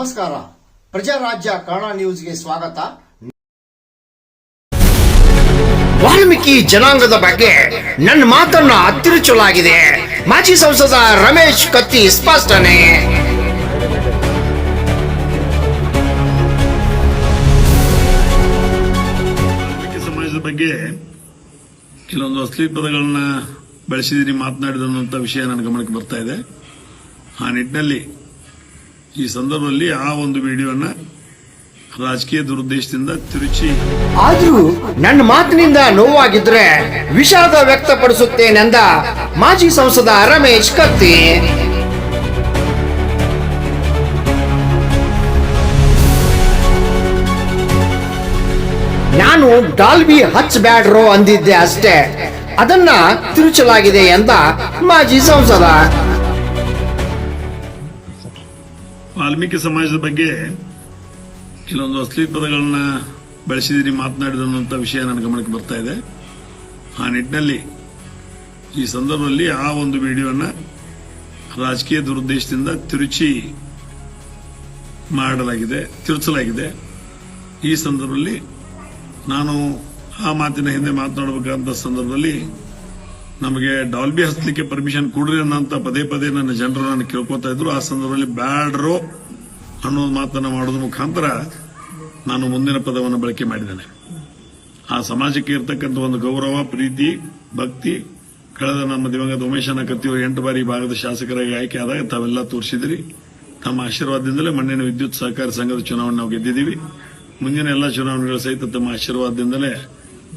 ನಮಸ್ಕಾರ. ಪ್ರಜಾರಾಜ್ಯ ಕನ್ನಡ ನ್ಯೂಸ್ಗೆ ಸ್ವಾಗತ. ವಾಲ್ಮೀಕಿ ಜನಾಂಗದ ಬಗ್ಗೆ ನನ್ನ ಮಾತನ್ನ ಅತ್ತಿರುಚಲಾಗಿದೆ ಮಾಜಿ ಸಂಸದ ರಮೇಶ್ ಕತ್ತಿ ಸ್ಪಷ್ಟನೆ. ಸಮಾಜದ ಬಗ್ಗೆ ಕೆಲವೊಂದು ಅಸಲಿ ಪದಗಳನ್ನ ಬೆಳೆಸಿದಿರಿ ಮಾತನಾಡಿದಂತ ವಿಷಯ ನನ್ನ ಗಮನಕ್ಕೆ ಬರ್ತಾ ಇದೆ. ಆ ನಿಟ್ಟಿನಲ್ಲಿ ಈ ಸಂದರ್ಭದಲ್ಲಿ ಆ ಒಂದು ವಿಡಿಯೋನ ರಾಜಕೀಯ ದುರುದ್ದೇಶದಿಂದ ತಿರುಚಿ. ಆದ್ರೂ ನನ್ನ ಮಾತಿನಿಂದ ನೋವಾಗಿದ್ರೆ ವಿಷಾದ ವ್ಯಕ್ತಪಡಿಸುತ್ತೇನೆಂದ ಮಾಜಿ ಸಂಸದ ರಮೇಶ್ ಕತ್ತಿ. ನಾನು ಡಾಲ್ಬಿ ಹಚ್ಚಬ್ಯಾಡ್ರೋ ಅಂದಿದ್ದೆ ಅಷ್ಟೇ. ಅದನ್ನ ತಿರುಚಲಾಗಿದೆ ಎಂದ ಮಾಜಿ ಸಂಸದ. ವಾಲ್ಮೀಕಿ ಸಮಾಜದ ಬಗ್ಗೆ ಕೆಲವೊಂದು ಅಶ್ಲೀಲ ಪದಗಳನ್ನ ಬಳಸಿದಿರಿ ಮಾತನಾಡಿದಂತ ವಿಷಯ ನನ್ನ ಗಮನಕ್ಕೆ ಬರ್ತಾ ಇದೆ. ಆ ನಿಟ್ಟಿನಲ್ಲಿ, ಈ ಸಂದರ್ಭದಲ್ಲಿ ಆ ಒಂದು ವಿಡಿಯೋನ ರಾಜಕೀಯ ದುರುದ್ದೇಶದಿಂದ ತಿರುಚಿ ಮಾಡಲಾಗಿದೆ, ತಿರುಚಲಾಗಿದೆ. ಈ ಸಂದರ್ಭದಲ್ಲಿ ನಾನು ಆ ಮಾತಿನ ಹಿಂದೆ ಮಾತನಾಡಬೇಕಾದ ಸಂದರ್ಭದಲ್ಲಿ ನಮಗೆ ಡಾಲ್ಬಿ ಹಚ್ಚಲಿಕ್ಕೆ ಪರ್ಮಿಷನ್ ಕೊಡ್ರಿ ಅನ್ನೋಂತ ಪದೇ ಪದೇ ನನ್ನ ಜನರು ನಾನು ಕೇಳ್ಕೊತಾ ಇದ್ರು. ಆ ಸಂದರ್ಭದಲ್ಲಿ ಬ್ಯಾಡ್ರೋ ಅನ್ನೋ ಮಾತನ್ನ ಮಾಡೋದ್ರ ಮುಖಾಂತರ ನಾನು ಮುಂದಿನ ಪದವನ್ನು ಬಳಕೆ ಮಾಡಿದ್ದೇನೆ. ಆ ಸಮಾಜಕ್ಕೆ ಇರತಕ್ಕಂಥ ಒಂದು ಗೌರವ, ಪ್ರೀತಿ, ಭಕ್ತಿ, ಕಳೆದ ನಮ್ಮ ದಿವಂಗತ ಉಮೇಶನ ಕತ್ತಿಯವರು ಎಂಟು ಬಾರಿ ಭಾಗದ ಶಾಸಕರಾಗಿ ಆಯ್ಕೆ ಆದಾಗ ತಾವೆಲ್ಲ ತೋರಿಸಿದ್ರಿ. ತಮ್ಮ ಆಶೀರ್ವಾದದಿಂದಲೇ ಮಣ್ಣಿನ ವಿದ್ಯುತ್ ಸಹಕಾರಿ ಸಂಘದ ಚುನಾವಣೆ ನಾವು ಗೆದ್ದಿದ್ದೀವಿ. ಮುಂದಿನ ಎಲ್ಲ ಚುನಾವಣೆಗಳು ಸಹಿತ ತಮ್ಮ ಆಶೀರ್ವಾದದಿಂದಲೇ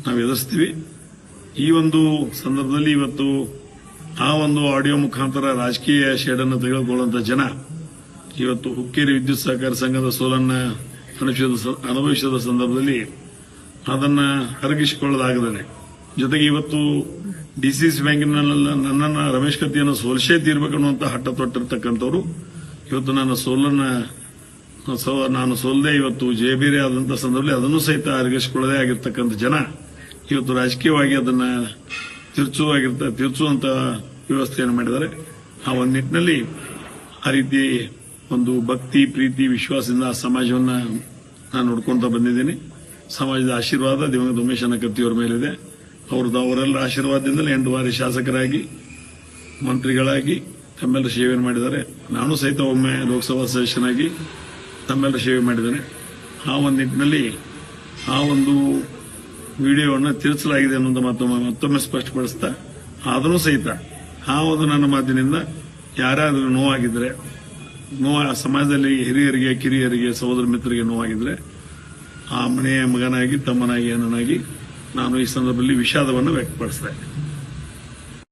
ನಾವು ಎದುರಿಸ್ತೀವಿ. ಈ ಒಂದು ಸಂದರ್ಭದಲ್ಲಿ ಇವತ್ತು ಆ ಒಂದು ಆಡಿಯೋ ಮುಖಾಂತರ ರಾಜಕೀಯ ಶೇಡನ್ನು ತೆಗೆದುಕೊಳ್ಳುವಂತ ಜನ ಇವತ್ತು ಹುಕ್ಕೇರಿ ವಿದ್ಯುತ್ ಸಹಕಾರ ಸಂಘದ ಸೋಲನ್ನು ಅನುಭವಿಸಿದ ಸ- ಅನುಭವಿಸಿದ ಸಂದರ್ಭದಲ್ಲಿ ಅದನ್ನ ಅರಗಿಸಿಕೊಳ್ಳದಾಗದೇ ಜೊತೆಗೆ ಇವತ್ತು ಡಿಸಿಸಿ ಬ್ಯಾಂಕಿನಲ್ಲ ನನ್ನನ್ನ ರಮೇಶ್ ಕತ್ತಿಯನ್ನು ಸೋಲ್ಸೇ ತೀರ್ಬೇಕನ್ನುವಂತ ಹಟ್ಟ ತೊಟ್ಟಿರ್ತಕ್ಕಂಥವ್ರು ಇವತ್ತು ನನ್ನ ಸೋಲನ್ನ ಸೊ- ನಾನು ಸೋಲ್ದೆ ಇವತ್ತು ಜಯಬೇರೆ ಆದಂತ ಸಂದರ್ಭದಲ್ಲಿ ಅದನ್ನು ಸಹಿತ ಅರಗಿಸಿಕೊಳ್ಳದೇ ಆಗಿರ್ತಕ್ಕಂಥ ಜನ ಇವತ್ತು ರಾಜಕೀಯವಾಗಿ ಅದನ್ನ ತಿರ್ಚುವಾಗಿರ್ತ ತಿರ್ಚುವಂತ ವ್ಯವಸ್ಥೆಯನ್ನು ಮಾಡಿದ್ದಾರೆ. ಆ ಒಂದು ನಿಟ್ಟಿನಲ್ಲಿ ಆ ರೀತಿ ಒಂದು ಭಕ್ತಿ, ಪ್ರೀತಿ, ವಿಶ್ವಾಸದಿಂದ ಆ ಸಮಾಜವನ್ನ ನಾನು ನೋಡ್ಕೊಂತ ಬಂದಿದ್ದೀನಿ. ಸಮಾಜದ ಆಶೀರ್ವಾದ ದಿವಂಗತ ಉಮೇಶನ ಕತ್ತಿಯವರ ಮೇಲಿದೆ. ಅವ್ರದ್ದು ಅವರೆಲ್ಲ ಆಶೀರ್ವಾದದಿಂದಲೇ ಎಂಟು ಬಾರಿ ಶಾಸಕರಾಗಿ, ಮಂತ್ರಿಗಳಾಗಿ ತಮ್ಮೆಲ್ಲರ ಸೇವೆಯನ್ನು ಮಾಡಿದ್ದಾರೆ. ನಾನು ಸಹಿತ ಒಮ್ಮೆ ಲೋಕಸಭಾ ಸದಸ್ಯನಾಗಿ ತಮ್ಮೆಲ್ಲರ ಸೇವೆ ಮಾಡಿದ್ದೇನೆ. ಆ ಒಂದು ನಿಟ್ಟಿನಲ್ಲಿ ಆ ಒಂದು ವಿಡಿಯೋವನ್ನು ತಿಳಿಸಲಾಗಿದೆ ಅನ್ನೋದು ಮತ್ತೊಮ್ಮೆ ಮತ್ತೊಮ್ಮೆ ಸ್ಪಷ್ಟಪಡಿಸ್ತಾ. ಆದರೂ ಸಹಿತ ಒಂದು ನನ್ನ ಮಾತಿನಿಂದ ಯಾರಾದರೂ ನೋವಾಗಿದ್ರೆ, ನೋವು, ಸಮಾಜದಲ್ಲಿ ಹಿರಿಯರಿಗೆ, ಕಿರಿಯರಿಗೆ, ಸಹೋದರ ಮಿತ್ರರಿಗೆ ನೋವಾಗಿದ್ರೆ, ಆ ಮನೆಯ ಮಗನಾಗಿ, ತಮ್ಮನಾಗಿ, ಅಣ್ಣನಾಗಿ ನಾನು ಈ ಸಂದರ್ಭದಲ್ಲಿ ವಿಷಾದವನ್ನು ವ್ಯಕ್ತಪಡಿಸಿದೆ.